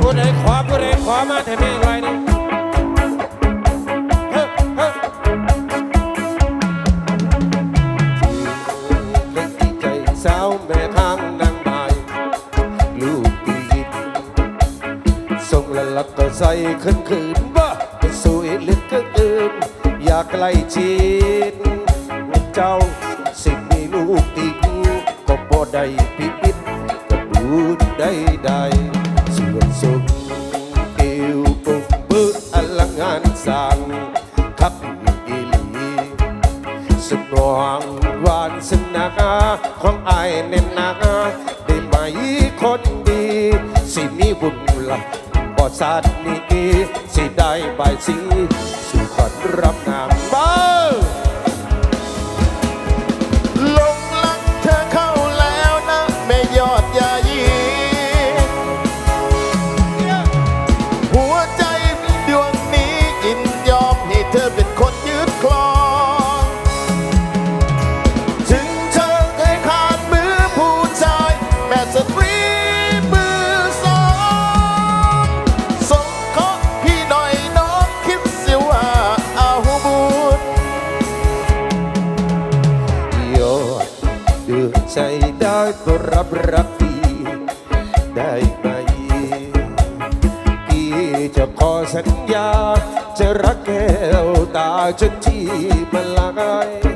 ผู้ใดขอผู้ใดขอมาแต่แม่งไรนี่เฮ้อเฮ้อเล็กที่ใจสาวแม่ทางนางไม้ลูกปีนส่งและลักก็ใส่ขึ้นคืนว่าเป็นสวยเหลึกก็เกินอยากใกล้ชิดเจ้าสิมีลูกติกก็บ่ได้ปิด ดูได้ได้ส่วนสุขเอวปุกเบิดอลังงานสังคักอีหลีสนองวานสนาของไอายเน้นนาได้ไหมคนดี สิมีบุญละบอดสาดนี้สิได้ใบสีสู่ขอรับงาม ใจได้ก็รับรักดีได้ไหมพี่จะขอสัญญา จะรักแก้วตาจนที่มันลาย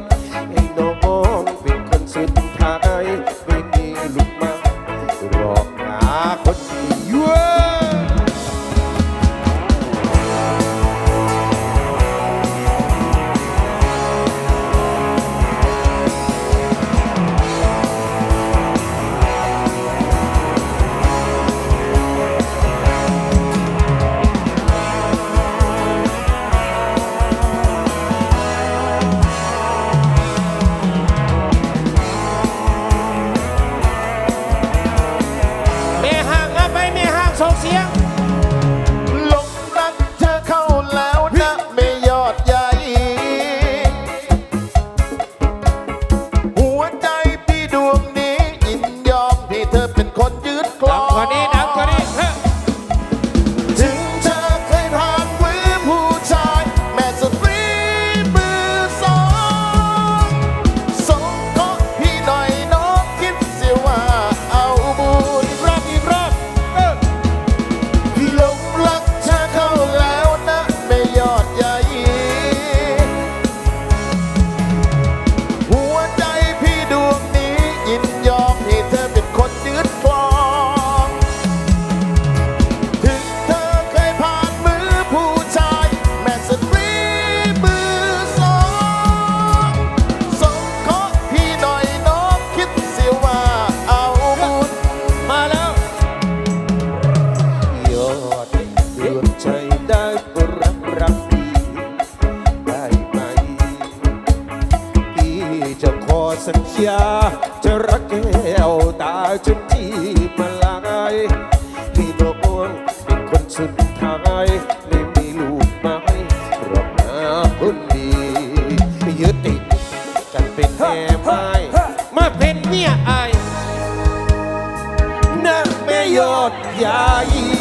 เสียง วงใจได้รักรักดีได้ไหม พี่จะขอสัญญา จะรักแก้วตาจนที่มาลายพี่น้องเป็นคนสุดท้ายไม่มีลูกไม้รอกนาคนดียึดติดกันเป็นแม่ไม้มาเป็นเมียไอายนะแม่ยอดยาย